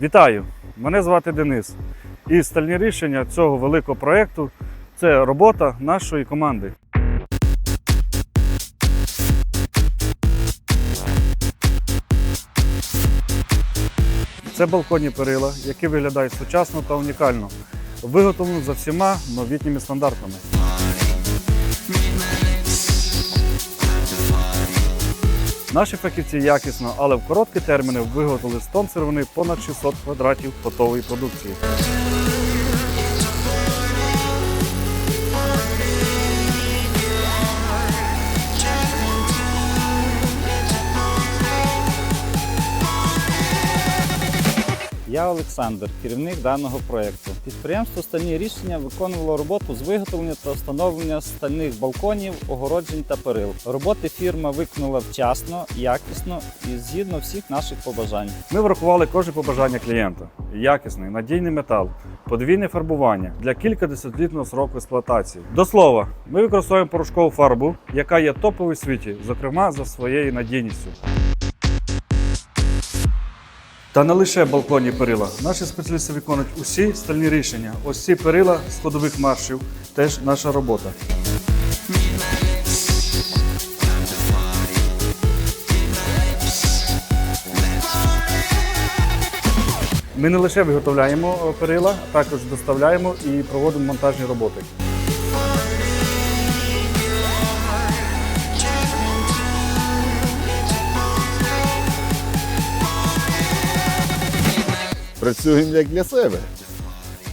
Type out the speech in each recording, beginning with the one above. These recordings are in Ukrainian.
Вітаю! Мене звати Денис. І стальні рішення цього великого проєкту це робота нашої команди. Це балконні перила, які виглядають сучасно та унікально, виготовлені за всіма новітніми стандартами. Наші фахівці якісно, але в короткі терміни виготовили з тонн понад 600 квадратів готової продукції. Я Олександр, керівник даного проєкту. Підприємство Стальні рішення виконувало роботу з виготовлення та встановлення стальних балконів, огороджень та перил. Роботи фірма виконала вчасно, якісно і згідно всіх наших побажань. Ми врахували кожне побажання клієнта: якісний, надійний метал, подвійне фарбування для кількадесятлітнього сроку експлуатації. До слова, ми використовуємо порошкову фарбу, яка є топовою в світі, зокрема за своєю надійністю. Та не лише балконні перила. Наші спеціалісти виконують усі стальні рішення. Ось ці перила з ходових маршів теж наша робота. Ми не лише виготовляємо перила, а також доставляємо і проводимо монтажні роботи. Працюємо як для себе.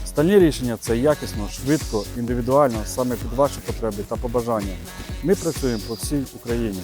Стальні рішення це якісно, швидко, індивідуально, саме під ваші потреби та побажання. Ми працюємо по всій Україні.